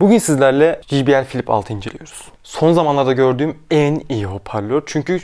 Bugün sizlerle JBL Flip 6 inceliyoruz. Son zamanlarda gördüğüm en iyi hoparlör. Çünkü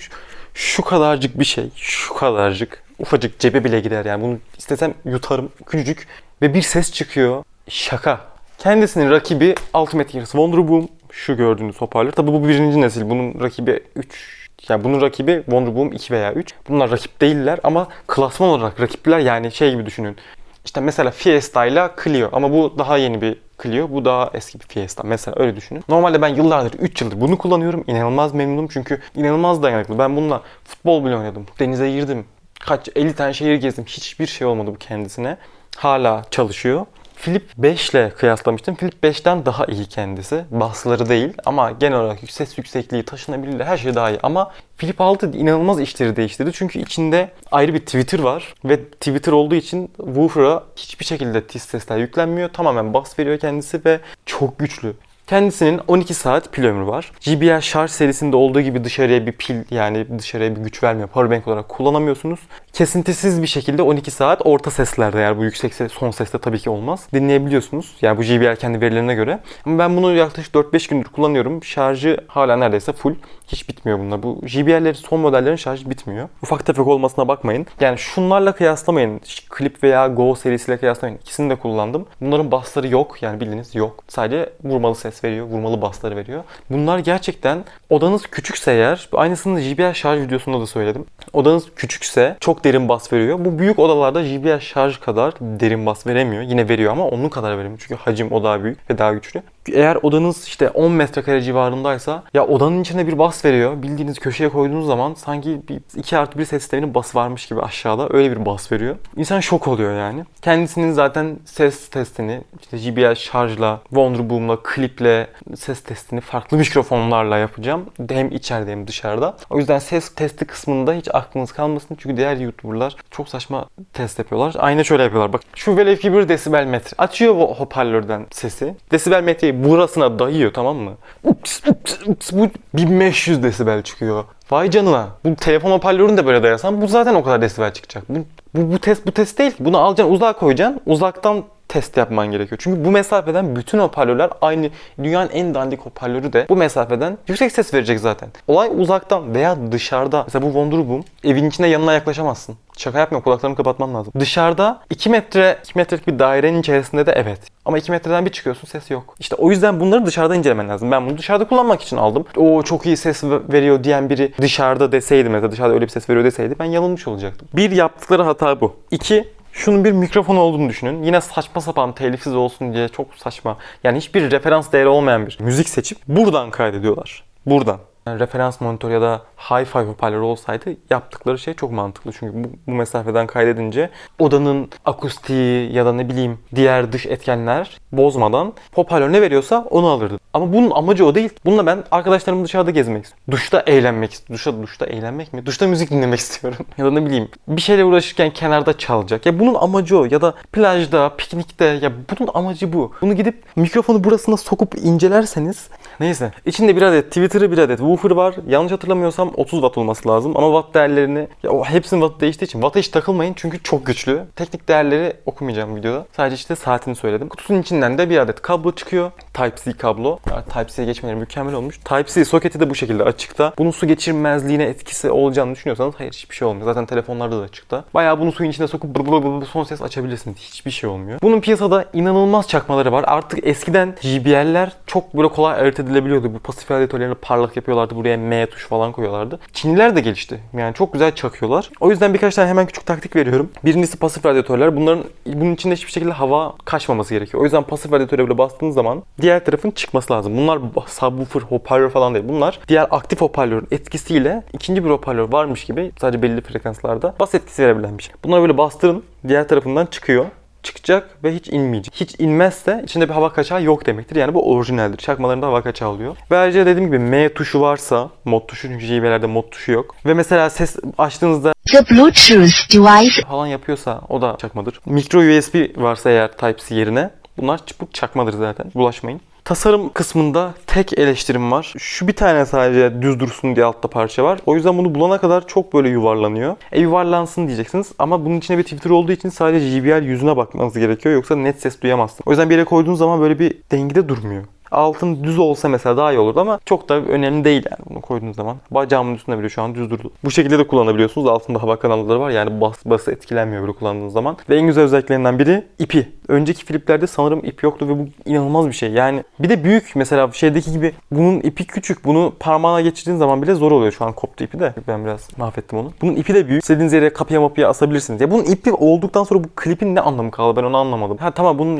şu- kadarcık bir şey, şu kadarcık, ufacık cebe bile gider yani. Bunu istesem yutarım, küçücük ve bir ses çıkıyor. Şaka. Kendisinin rakibi Ultimate Ears Wonderboom. Şu gördüğünüz hoparlör. Tabi bu birinci nesil. Bunun rakibi 3 yani bunun rakibi Wonderboom 2 veya 3. Bunlar rakip değiller ama klasman olarak rakipler yani şey gibi düşünün. İşte mesela Fiesta ile Clio ama bu daha yeni bir Clio. Bu daha eski bir Fiesta. Mesela öyle düşünün. Normalde ben yıllardır 3 yıldır bunu kullanıyorum. İnanılmaz memnunum çünkü inanılmaz dayanıklı. Ben bununla futbol bile oynadım. Denize girdim. Kaç 50 tane şehir gezdim. Hiçbir şey olmadı bu kendisine. Hala çalışıyor. Flip 5 ile kıyaslamıştım. Flip 5'ten daha iyi kendisi. Basları değil ama genel olarak ses yüksekliği, taşınabilirliği her şey daha iyi. Ama Flip 6 inanılmaz işleri değiştirdi. Çünkü içinde ayrı bir Twitter var ve Twitter olduğu için woofer'a hiçbir şekilde tiz sesler yüklenmiyor. Tamamen bas veriyor kendisi ve çok güçlü. Kendisinin 12 saat pil ömrü var. JBL şarj serisinde olduğu gibi dışarıya bir pil yani dışarıya bir güç vermiyor. Powerbank olarak kullanamıyorsunuz. Kesintisiz bir şekilde 12 saat orta seslerde eğer bu yüksek ses, son seste tabii ki olmaz. Dinleyebiliyorsunuz. Yani bu JBL kendi verilerine göre. Ama ben bunu yaklaşık 4-5 gündür kullanıyorum. Şarjı hala neredeyse full. Hiç bitmiyor bunlar. Bu JBL'lerin son modellerin şarjı bitmiyor. Ufak tefek olmasına bakmayın. Yani şunlarla kıyaslamayın. Clip veya Go serisiyle kıyaslamayın. İkisini de kullandım. Bunların basları yok. Yani bildiğiniz yok. Sadece vurmalı ses veriyor. Vurmalı basları veriyor. Bunlar gerçekten odanız küçükse eğer aynısını JBL şarj videosunda da söyledim. Odanız küçükse çok derin bas veriyor. Bu büyük odalarda JBL şarj kadar derin bas veremiyor. Yine veriyor ama onun kadar veremiyor. Çünkü hacim o daha büyük ve daha güçlü. Eğer odanız işte 10 metrekare civarındaysa ya odanın içine bir bas veriyor. Bildiğiniz köşeye koyduğunuz zaman sanki bir 2 artı 1 ses sisteminin bası varmış gibi aşağıda öyle bir bas veriyor. İnsan şok oluyor yani. Kendisinin zaten ses testini işte JBL şarjla, Wonderboom'la, Clip'le ses testini farklı mikrofonlarla yapacağım. Hem içeride hem dışarıda. O yüzden ses testi kısmında hiç aklınız kalmasın. Çünkü diğer YouTuber'lar çok saçma test yapıyorlar. Aynı şöyle yapıyorlar. Bak şu velev ki bir desibel metre. Açıyor bu hoparlörden sesi. Desibel metreyi burasına dayıyor tamam mı? Ups, ups, ups, bu 1500 desibel çıkıyor. Vay canına. Bu telefon hoparlörünü de böyle dayasan bu zaten o kadar desibel çıkacak. Bu, bu, bu test bu test değil. Bunu alacaksın uzağa koyacaksın. Uzaktan test yapman gerekiyor. Çünkü bu mesafeden bütün hoparlörler aynı dünyanın en dandik hoparlörü de bu mesafeden yüksek ses verecek zaten. Olay uzaktan veya dışarıda. Mesela bu Wonderboom evin içine yanına yaklaşamazsın. Şaka yapmıyorum kulaklarını kapatman lazım. Dışarıda 2 metre 2 metrelik bir dairenin içerisinde de evet. Ama 2 metreden bir çıkıyorsun ses yok. İşte o yüzden bunları dışarıda incelemen lazım. Ben bunu dışarıda kullanmak için aldım. O çok iyi ses veriyor diyen biri dışarıda deseydi mesela dışarıda öyle bir ses veriyor deseydi ben yanılmış olacaktım. Bir yaptıkları hata bu. İki Şunun bir mikrofon olduğunu düşünün. Yine saçma sapan telifsiz olsun diye çok saçma. Yani hiçbir referans değeri olmayan bir müzik seçip buradan kaydediyorlar. Buradan. Yani referans monitör ya da hi-fi hoparlör olsaydı yaptıkları şey çok mantıklı. Çünkü bu, bu mesafeden kaydedince odanın akustiği ya da ne bileyim diğer dış etkenler bozmadan hoparlör ne veriyorsa onu alırdı. Ama bunun amacı o değil. Bununla ben arkadaşlarımı dışarıda gezmek istiyorum. Duşta eğlenmek istiyorum. Duşta, duşta eğlenmek mi? Duşta müzik dinlemek istiyorum. ya da ne bileyim bir şeyle uğraşırken kenarda çalacak. Ya bunun amacı o. Ya da plajda, piknikte ya bunun amacı bu. Bunu gidip mikrofonu burasına sokup incelerseniz Neyse. İçinde bir adet Twitter'ı bir adet woofer var. Yanlış hatırlamıyorsam 30 watt olması lazım. Ama watt değerlerini ya o hepsinin watt değiştiği için watt'a hiç takılmayın çünkü çok güçlü. Teknik değerleri okumayacağım videoda. Sadece işte saatini söyledim. Kutusunun içinden de bir adet kablo çıkıyor. Type-C kablo. Type-C'ye geçmeleri mükemmel olmuş. Type-C soketi de bu şekilde açıkta. Bunun su geçirmezliğine etkisi olacağını düşünüyorsanız hayır hiçbir şey olmuyor. Zaten telefonlarda da açıkta. Bayağı bunu suyun içine sokup bır bır bır bır son ses açabilirsiniz. Hiçbir şey olmuyor. Bunun piyasada inanılmaz çakmaları var. Artık eskiden JBL'ler çok böyle kolay ayırt edilebiliyordu. Bu pasif radyatörlerini parlak yapıyorlardı. Buraya M tuş falan koyuyorlardı. Çinliler de gelişti. Yani çok güzel çakıyorlar. O yüzden birkaç tane hemen küçük taktik veriyorum. Birincisi pasif radyatörler. Bunların bunun içinde hiçbir şekilde hava kaçmaması gerekiyor. O yüzden pasif radyatöre böyle bastığınız zaman diğer tarafın çıkması lazım. Bunlar subwoofer, hoparlör falan değil. Bunlar diğer aktif hoparlörün etkisiyle ikinci bir hoparlör varmış gibi sadece belli frekanslarda bas etkisi verebilen bir şey. Bunları böyle bastırın. Diğer tarafından çıkıyor çıkacak ve hiç inmeyecek. Hiç inmezse içinde bir hava kaçağı yok demektir. Yani bu orijinaldir. Çakmalarında hava kaçağı oluyor. Ve ayrıca dediğim gibi M tuşu varsa, mod tuşu çünkü JBL'lerde mod tuşu yok. Ve mesela ses açtığınızda The Bluetooth device falan yapıyorsa o da çakmadır. Micro USB varsa eğer Type-C yerine bunlar bu çakmadır zaten. Bulaşmayın. Tasarım kısmında tek eleştirim var. Şu bir tane sadece düz dursun diye altta parça var. O yüzden bunu bulana kadar çok böyle yuvarlanıyor. E yuvarlansın diyeceksiniz ama bunun içine bir Twitter olduğu için sadece JBL yüzüne bakmanız gerekiyor. Yoksa net ses duyamazsın. O yüzden bir yere koyduğunuz zaman böyle bir dengede durmuyor. Altın düz olsa mesela daha iyi olurdu ama çok da önemli değil yani bunu koyduğunuz zaman. Bacağımın üstünde bile şu an düz durdu. Bu şekilde de kullanabiliyorsunuz. Altında hava kanalları var yani bas, bası etkilenmiyor böyle kullandığınız zaman. Ve en güzel özelliklerinden biri ipi. Önceki fliplerde sanırım ip yoktu ve bu inanılmaz bir şey. Yani bir de büyük mesela şeydeki gibi bunun ipi küçük. Bunu parmağına geçirdiğin zaman bile zor oluyor. Şu an koptu ipi de. Ben biraz mahvettim onu. Bunun ipi de büyük. İstediğiniz yere kapıya mapıya asabilirsiniz. Ya bunun ipi olduktan sonra bu klipin ne anlamı kaldı ben onu anlamadım. Ha tamam bunun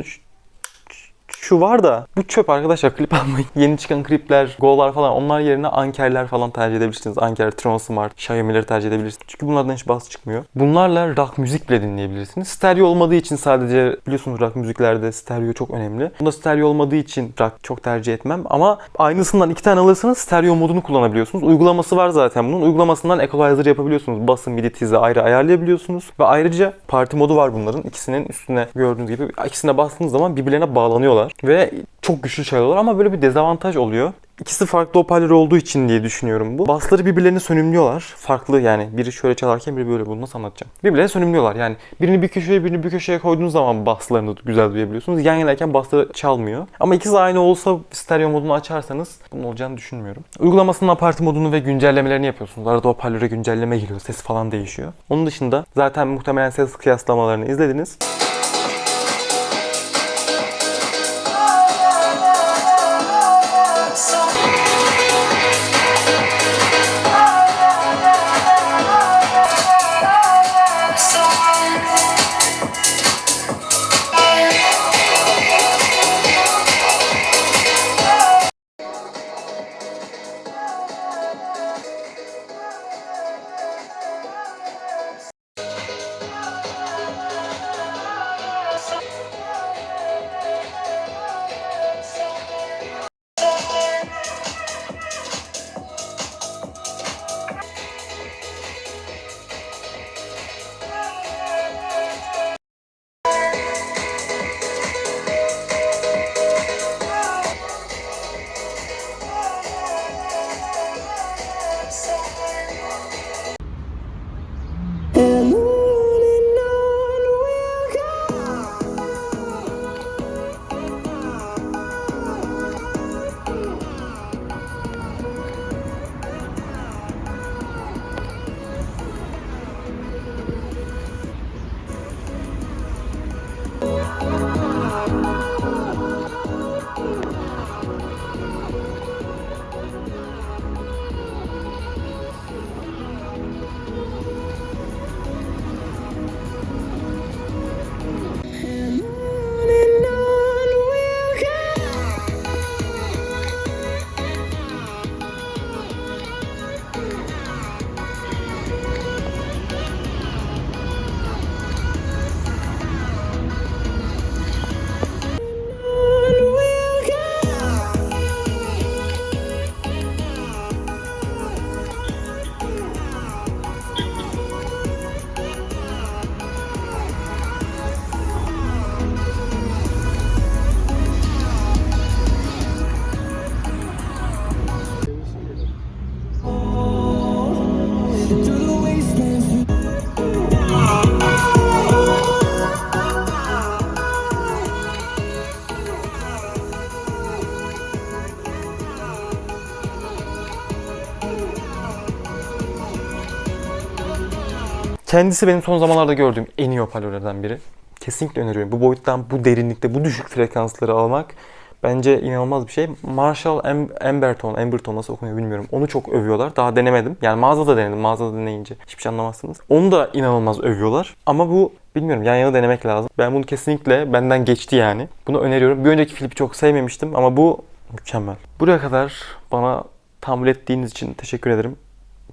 şu- var da bu çöp arkadaşlar klip almayın. Yeni çıkan klipler, go'lar falan onlar yerine ankerler falan tercih edebilirsiniz. Anker, Transmart, Xiaomi'leri tercih edebilirsiniz. Çünkü bunlardan hiç bas çıkmıyor. Bunlarla rock müzik bile dinleyebilirsiniz. Stereo olmadığı için sadece biliyorsunuz rock müziklerde stereo çok önemli. Bunda stereo olmadığı için rock çok tercih etmem ama aynısından iki tane alırsanız stereo modunu kullanabiliyorsunuz. Uygulaması var zaten bunun. Uygulamasından equalizer yapabiliyorsunuz. Basın, midi, tizi ayrı ayarlayabiliyorsunuz. Ve ayrıca parti modu var bunların. İkisinin üstüne gördüğünüz gibi ikisine bastığınız zaman birbirlerine bağlanıyorlar. Ve çok güçlü çalıyorlar ama böyle bir dezavantaj oluyor. İkisi farklı hoparlör olduğu için diye düşünüyorum bu. Basları birbirlerini sönümlüyorlar. Farklı yani. Biri şöyle çalarken biri böyle bunu nasıl anlatacağım. Birbirlerini sönümlüyorlar. Yani birini bir köşeye birini bir köşeye koyduğunuz zaman baslarını güzel duyabiliyorsunuz. Yan yanayken basları çalmıyor. Ama ikisi aynı olsa stereo modunu açarsanız bunun olacağını düşünmüyorum. Uygulamasının apartı modunu ve güncellemelerini yapıyorsunuz. Arada hoparlöre güncelleme geliyor. Ses falan değişiyor. Onun dışında zaten muhtemelen ses kıyaslamalarını izlediniz. Kendisi benim son zamanlarda gördüğüm en iyi hoparlörlerden biri. Kesinlikle öneriyorum. Bu boyuttan, bu derinlikte, bu düşük frekansları almak bence inanılmaz bir şey. Marshall Am- Amberton, Amberton nasıl okunuyor bilmiyorum. Onu çok övüyorlar. Daha denemedim. Yani mağazada denedim. Mağazada deneyince hiçbir şey anlamazsınız. Onu da inanılmaz övüyorlar. Ama bu bilmiyorum yan yana denemek lazım. Ben bunu kesinlikle benden geçti yani. Bunu öneriyorum. Bir önceki Filip'i çok sevmemiştim ama bu mükemmel. Buraya kadar bana tahammül ettiğiniz için teşekkür ederim.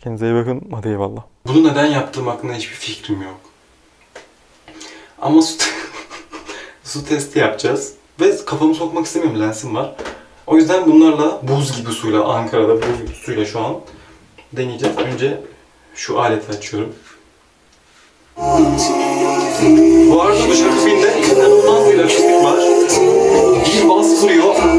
Kendinize iyi bakın. Hadi eyvallah. Bunu neden yaptığım hakkında hiçbir fikrim yok. Ama su, su testi yapacağız. Ve kafamı sokmak istemiyorum lensim var. O yüzden bunlarla buz gibi suyla Ankara'da buz gibi suyla şu an deneyeceğiz. Önce şu aleti açıyorum. Bu arada bu şarkısında inanılmaz bir akustik var. Bir bas vuruyor.